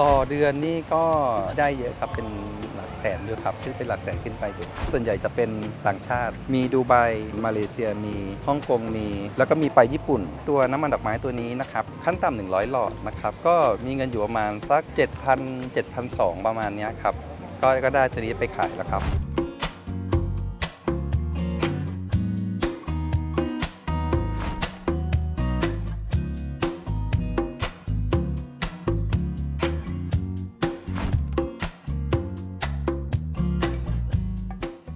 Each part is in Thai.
ต่อเดือนนี่ก็ได้เยอะครับเป็นหลักแสนอยู่ครับที่เป็นหลักแสนขึ้นไปอยู่ส่วนใหญ่จะเป็นต่างชาติ มีดูไบมาเลเซียมีฮ่องกงมี แล้วก็มีไปญี่ปุ่น ตัวน้ำมันดอกไม้ตัวนี้นะครับขั้นต่ำ100 หลอดนะครับก็มีเงินอยู่ประมาณสัก 7,000 7,200 ประมาณนี้ครับก็ก็ได้ตัวนี้ไปขายแล้วครับ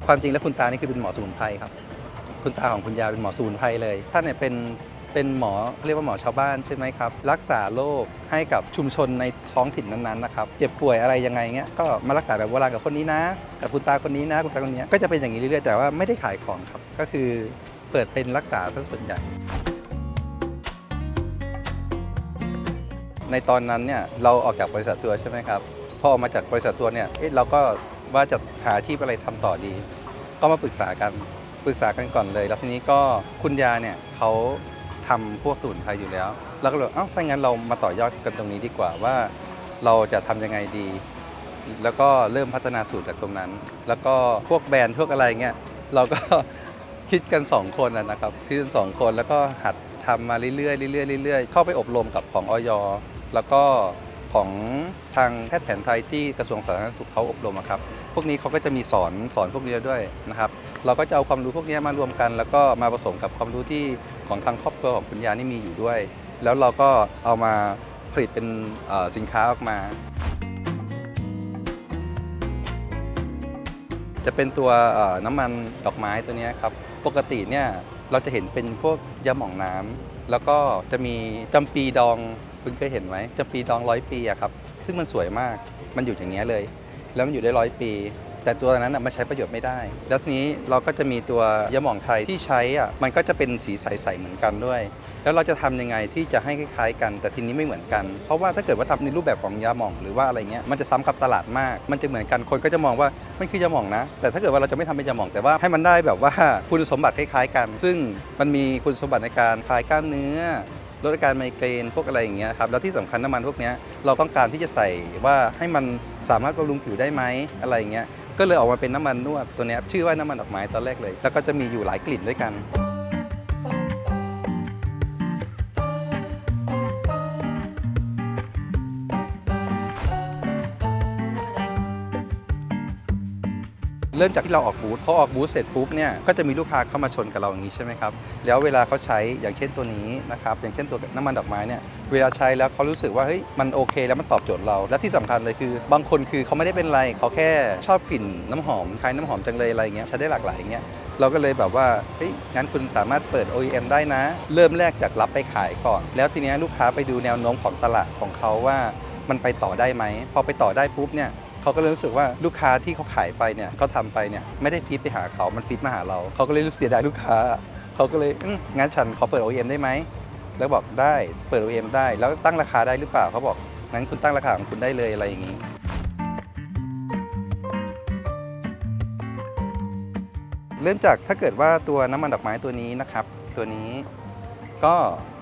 ความจริงแล้วคุณตานี่คือเป็นหมอสมุนไพรครับ คุณตาของคุณยายเป็นหมอสมุนไพรเลย ท่านเนี่ยเป็นเป็นหมอเขาเรียกว่าหมอชาวบ้านใช่ไหมครับ รักษาโรคให้กับชุมชนในท้องถิ่นนั้นๆนะครับเจ็บป่วยอะไรยังไงเงี้ยก็มารักษาแบบโบราณกับคนนี้นะ กับคุณตาคนนี้นะคุณตาคนนี้ก็จะเป็นอย่างนี้เรื่อยๆแต่ว่าไม่ได้ขายของครับ ก็คือเปิดเป็นรักษาซะส่วนใหญ่ในตอนนั้นเนี่ยเราออกจากบริษัทตัวร์ใช่ไหมครับพอออกมาจากบริษัทตัวร์เนี่ยเอ๊ะเราก็ว่าจะหาอาชีพอะไรทำต่อดี ก็มาปรึกษากันปรึกษากันก่อนเลย แล้วทีนี้ก็คุณยาเนี่ยเขาทำพวกสมุนไพรอยู่แล้วเราก็เลยเอ้าถ้างั้นเรามาต่อยอดกันตรงนี้ดีกว่าว่า เราจะทำยังไงดี แล้วก็เริ่มพัฒนาสูตรจากตรงนั้น แล้วก็พวกแบรนด์พวกอะไรเงี้ยเราก็ คิดกัน 2 คนนะนะครับคิดกันสองคนแล้วก็หัดทำมาเรื่อยๆเรื่อยๆเรื่อยๆเข้าไปอบรมกับของออยแล้วก็ ของทางแพทย์แผนไทยที่กระทรวงสาธารณสุขเขาอบรมครับ พวกนี้เขาก็จะมีสอนสอนพวกนี้ด้วยนะครับ เราก็จะเอาความรู้พวกนี้มารวมกัน แล้วก็มาผสมกับความรู้ที่ของทางครอบครัวของคุณยานี่มีอยู่ด้วย แล้วเราก็เอามาผลิตเป็นสินค้าออกมา จะเป็นตัวน้ำมันดอกไม้ตัวนี้ครับ ปกติเนี่ยเราจะเห็นเป็นพวกยาหม่องน้ำ แล้วก็จะมีจำปีดองคุณเคยเห็นไหมจำปีดองร้อยปีอะครับ ซึ่งมันสวยมาก มันอยู่อย่างเงี้ยเลย แล้วมันอยู่ได้ร้อยปี แต่ตัวนั้นน่ะมันใช้ประโยชน์ไม่ได้ แล้วทีนี้เราก็จะมีตัวยาหม่องไทยที่ใช้อะมันก็จะเป็นสีใสๆเหมือนกันด้วย แล้วเราจะทำยังไงที่จะให้คล้ายๆกัน แต่ทีนี้ไม่เหมือนกัน เพราะว่าถ้าเกิดว่าทำในรูปแบบของยาหม่องหรือว่าอะไรเงี้ยมันจะซ้ำกับตลาดมาก มันจะเหมือนกันคนก็จะมองว่ามันคือยาหม่องนะ แต่ถ้าเกิดว่าเราจะไม่ทำเป็นยาหม่องแต่ว่าให้มันได้แบบว่าคุณสมบัติคล้ายๆกัน ซึ่งมันมีคุณสมบัติในการคลายกล้ามเนื้อลดอาการไมเกรนพวกอะไรอย่างเงี้ยครับแล้วที่สำคัญน้ำมันพวกนี้เราต้องการที่จะใส่ว่าให้มันสามารถบำรุงผิวได้ไหมอะไรอย่างเงี้ย ก็เลยออกมาเป็นน้ำมันนวดตัวนี้ชื่อว่าน้ำมันดอกไม้ตอนแรกเลย แล้วก็จะมีอยู่หลายกลิ่นด้วยกัน เริ่มจากที่เราออกบูธพอออกบูธเสร็จปุ๊บเนี่ยก็จะมีลูกค้าเข้ามาชนกับเราอย่างนี้ใช่ไหมครับแล้วเวลาเขาใช้อย่างเช่นตัวนี้นะครับอย่างเช่นตัวน้ำมันดอกไม้เนี่ยเวลาใช้แล้วเขารู้สึกว่าเฮ้ยมันโอเคแล้วมันตอบโจทย์เรา และที่สำคัญเลยคือ บางคนคือเขาไม่ได้เป็นไรเขาแค่ชอบกลิ่นน้ำหอมคล้ายน้ำหอมจังเลยอะไรเงี้ยใช้ได้หลากหลายอย่างเงี้ยเราก็เลยแบบว่าเฮ้ยงั้นคุณสามารถเปิด OEM ได้นะ เริ่มแรกจากรับไปขายก่อน แล้วทีเนี้ยลูกค้าไปดูแนวโน้มของตลาดของเขาว่ามันไปต่อได้ไหม พอไปต่อได้ปุ๊บเนี่ย เขาก็เลยรู้สึกว่าลูกค้าที่เขาขายไปเนี่ยเขาทำไปเนี่ยไม่ได้ฟีดไปหาเขา มันฟีดมาหาเราเขาก็เลยรู้สึกเสียดายลูกค้าเขาก็เลยอืมงั้นฉันขอเปิด OEM ได้ไหมแล้วบอกได้เปิด OEM ได้ แล้วตั้งราคาได้หรือเปล่าเขาบอกงั้นคุณตั้งราคาของคุณได้เลยอะไรอย่างนี้ เริ่มจากถ้าเกิดว่าตัวน้ำมันดอกไม้ตัวนี้นะครับ ตัวนี้ ก็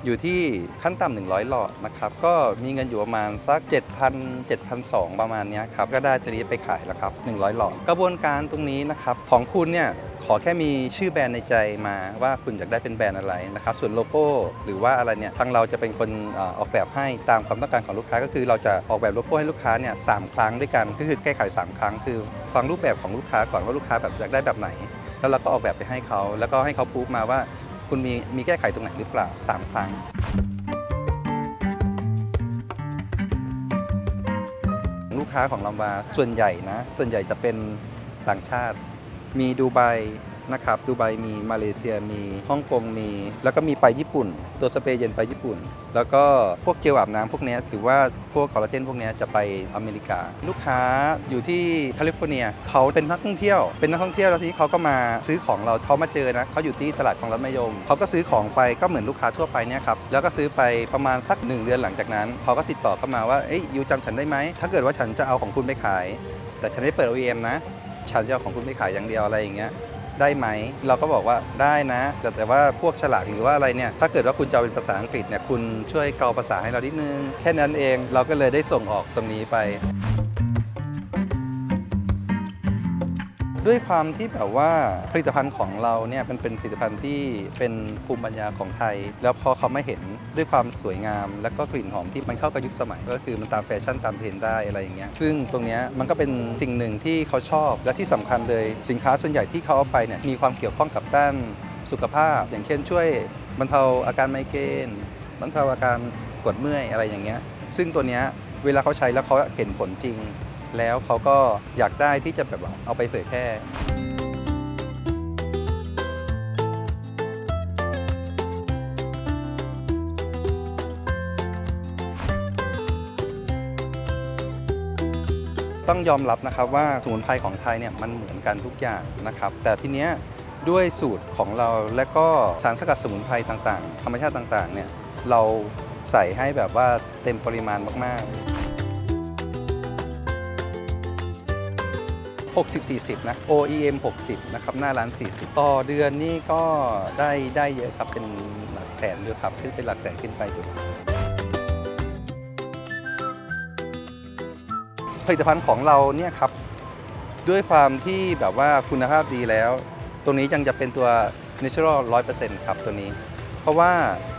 อยู่ที่ขั้นต่ำ100 หลอดนะครับ ก็มีเงินอยู่ประมาณสัก 7,000 7,200 ประมาณนี้ครับ ก็ได้ตัวนี้ไปขายแล้วครับ 100 หลอด กระบวนการตรงนี้นะครับ ของคุณเนี่ย ขอแค่มีชื่อแบรนด์ในใจมาว่าคุณอยากได้เป็นแบรนด์อะไรนะครับ ส่วนโลโก้หรือว่าอะไรเนี่ย ทางเราจะเป็นคนออออกแบบให้ตามความต้องการของลูกค้า ก็คือเราจะออกแบบโลโก้ให้ลูกค้าเนี่ยสามครั้งด้วยกัน ก็คือแก้ไขสามครั้ง คือฟังรูปแบบของลูกค้าก่อนว่าลูกค้าแบบอยากได้แบบไหน แล้วเราก็ออกแบบไปให้เขา แล้วก็ให้เขาพูดมาว่า คุณมีมีแก้ไขตรงไหนหรือเปล่า 3 ครั้ง ลูกค้าของลำวาส่วนใหญ่นะ ส่วนใหญ่จะเป็นต่างชาติ มีดูไบ นะครับดูไบมีมาเลเซียมีฮ่องกงมี แล้วก็มีไปญี่ปุ่น ตัวสเปรย์เย็นไปญี่ปุ่น แล้วก็พวกเจลอาบน้ำพวกนี้ถือว่าพวกคอลลาเจนพวกนี้จะไปอเมริกา ลูกค้าอยู่ที่แคลิฟอร์เนียเขาเป็นนักท่องเที่ยว เป็นนักท่องเที่ยวแล้วทีนี้เขาก็มาซื้อของเราเขามาเจอนะเขาอยู่ที่ตลาดของรัฐมยมเขาก็ซื้อของไปก็เหมือนลูกค้าทั่วไปเนี่ยครับแล้วก็ซื้อไปประมาณสักหนึ่งเดือนหลังจากนั้นเขาก็ติดต่อเข้ามาว่าเอ้ยยูจำฉันได้ไหมถ้าเกิดว่าฉันจะเอาของคุณไปขาย แต่ฉันไม่เปิด OEM นะฉันจะเอาของคุณไปขายอย่างเดียวอะไรอย่างเงี้ย ได้ไหม เราก็บอกว่าได้นะ แต่แต่ว่าพวกฉลากหรือว่าอะไรเนี่ย ถ้าเกิดว่าคุณจะเป็นภาษาอังกฤษเนี่ย คุณช่วยเกาภาษาให้เรานิดนึง แค่นั้นเอง เราก็เลยได้ส่งออกตรงนี้ไป ด้วยความที่แบบว่าผลิตภัณฑ์ของเราเนี่ยมันเป็นผลิตภัณฑ์ที่เป็นภูมิปัญญาของไทย แล้วพอเขาไม่เห็นด้วยความสวยงาม และก็กลิ่นหอมที่มันเข้ากับยุคสมัย ก็คือมันตามแฟชั่นตามเทรนด์ได้อะไรอย่างเงี้ยซึ่งตรงเนี้ยมันก็เป็นสิ่งหนึ่งที่เขาชอบ และที่สำคัญเลยสินค้าส่วนใหญ่ที่เขาเอาไปเนี่ยมีความเกี่ยวข้องกับด้านสุขภาพ อย่างเช่นช่วยบรรเทาอาการไมเกรนบรรเทาอาการปวดเมื่อยอะไรอย่างเงี้ยซึ่งตัวเนี้ยเวลาเขาใช้แล้วเขาเห็นผลจริง แล้วเขาก็อยากได้ที่จะแบบว่าเอาไปเผยแพร่ต้องยอมรับนะครับว่าสมุนไพรของไทยเนี่ยมันเหมือนกันทุกอย่างนะครับ แต่ทีเนี้ยด้วยสูตรของเราและก็สารสกัดสมุนไพรต่างๆ ธรรมชาติต่างๆเนี่ยเราใส่ให้แบบว่าเต็มปริมาณมากๆ 60-40 นะ OEM 60 นะครับ หน้าร้าน 40 ต่อเดือนนี่ก็ได้ได้เยอะครับ เป็นหลักแสนด้วยครับ ขึ้นเป็นหลักแสนขึ้นไปอยู่ผลิตภัณฑ์ของเราเนี่ยครับ ด้วยความที่แบบว่าคุณภาพดีแล้วตรงนี้ยังจะเป็นตัว natural 100%ครับตัวนี้ เพราะว่า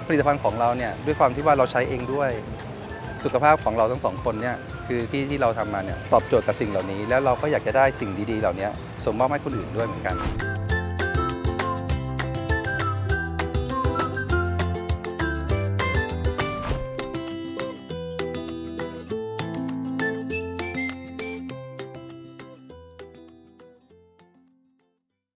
ผลิตภัณฑ์ของเราเนี่ยด้วยความที่ว่าเราใช้เองด้วย สุขภาพของเราทั้งสองคนเนี่ย คือที่ที่เราทำมาเนี่ยตอบโจทย์กับสิ่งเหล่านี้ แล้วเราก็อยากจะได้สิ่งดีๆ เหล่านี้ส่งมอบให้คนอื่นด้วยเหมือนกัน